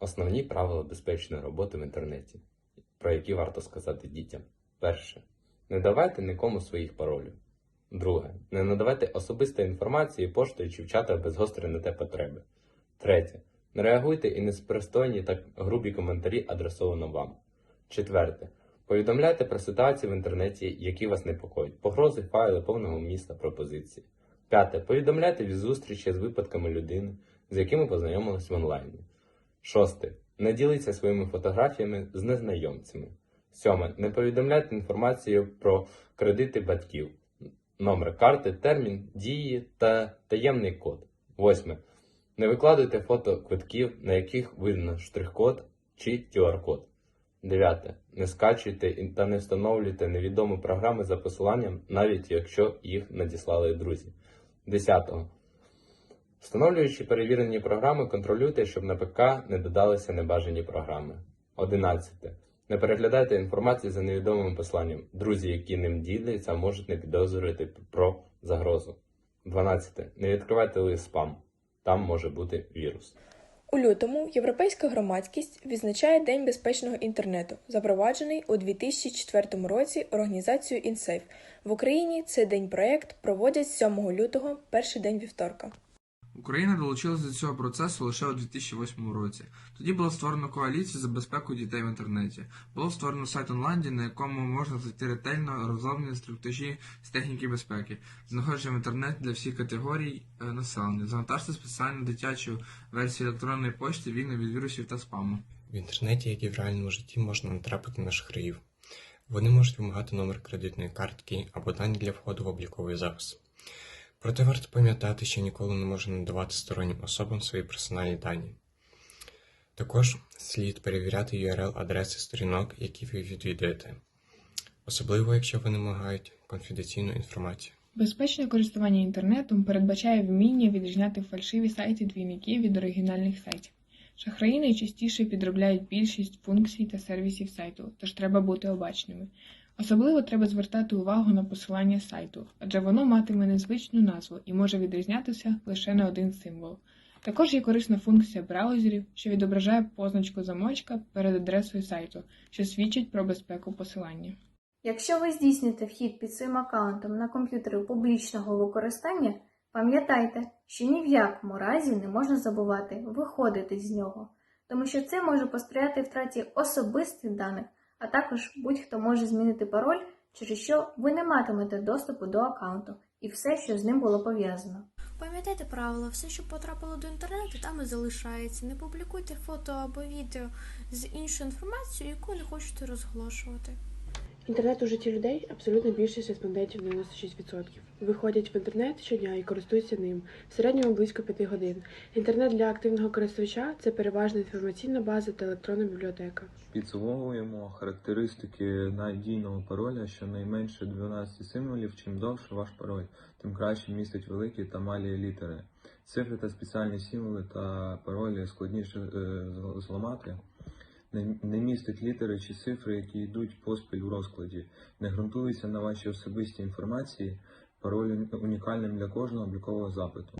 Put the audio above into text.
Основні правила безпечної роботи в інтернеті, про які варто сказати дітям. Перше. Не давайте нікому своїх паролів. Друге. Не надавайте особистої інформації поштою чи в чатах без гострої на те потреби. Третє. Не реагуйте і неспристойні та грубі коментарі адресовано вам. Четверте. Повідомляйте про ситуації в інтернеті, які вас непокоїть, погрози, файли повного міста, пропозиції. П'яте. Повідомляйте від зустрічі з випадками людини, з якими познайомились в онлайні. Шосте. Не діліться своїми фотографіями з незнайомцями. Сьоме. Не повідомляйте інформацію про кредити батьків, номер карти, термін дії та таємний код. Восьме. Не викладуйте фото квитків, на яких видно штрих-код чи QR-код. Дев'яте. Не скачуйте та не встановлюйте невідомі програми за посиланням, навіть якщо їх надіслали друзі. Десятого. Встановлюючи перевірені програми, контролюйте, щоб на ПК не додалися небажані програми. 11. Не переглядайте інформацію за невідомим посланням. Друзі, які ним діляться, можуть не підозрювати про загрозу. 12. Не відкривайте лист спам. Там може бути вірус. У лютому європейська громадськість відзначає День безпечного інтернету, запроваджений у 2004 році організацією InSafe. В Україні цей день проект проводять з 7 лютого, перший день вівторка. Україна долучилася до цього процесу лише у 2008 році. Тоді було створено коаліцію за безпеку дітей в інтернеті. Було створено сайт онлайн, на якому можна знайти ретельно розроблені інструктажі з техніки безпеки, знаходячи в інтернет для всіх категорій е, населення. Завантажте спеціальну дитячу версію електронної почти вільно від вірусів та спаму. В інтернеті, як і в реальному житті, можна натрапити на шахраїв. Вони можуть вимагати номер кредитної картки або дані для входу в обліковий запис. Проте варто пам'ятати, що ніколи не можна надавати стороннім особам свої персональні дані. Також слід перевіряти URL-адреси сторінок, які ви відвідуєте, особливо якщо вони вимагають конфіденційну інформацію. Безпечне користування інтернетом передбачає вміння відрізняти фальшиві сайти двійники від оригінальних сайтів. Шахраї найчастіше підробляють більшість функцій та сервісів сайту, тож треба бути обачними. Особливо треба звертати увагу на посилання сайту, адже воно матиме незвичну назву і може відрізнятися лише на один символ. Також є корисна функція браузерів, що відображає позначку замочка перед адресою сайту, що свідчить про безпеку посилання. Якщо ви здійсните вхід під своїм аккаунтом на комп'ютери публічного використання, пам'ятайте, що ні в якому разі не можна забувати виходити з нього, тому що це може посприяти втраті особистих даних, а також будь-хто може змінити пароль, через що ви не матимете доступу до аккаунту і все, що з ним було пов'язано. Пам'ятайте правило, все, що потрапило до інтернету, там і залишається. Не публікуйте фото або відео з іншою інформацією, яку не хочете розголошувати. Інтернет у житті людей абсолютна більшість респондентів 96%. Виходять в інтернет щодня і користуються ним в середньому близько 5 годин. Інтернет для активного користувача це переважна інформаційна база та електронна бібліотека. Підсумовуємо характеристики надійного пароля, що найменше 12 символів. Чим довше ваш пароль, тим краще містить великі та малі літери. Цифри та спеціальні символи та паролі складніше е, зламати. Не, містить літери чи цифри, які йдуть поспіль у розкладі. Не ґрунтується на вашій особистій інформації. Пароль унікальним для кожного облікового запиту.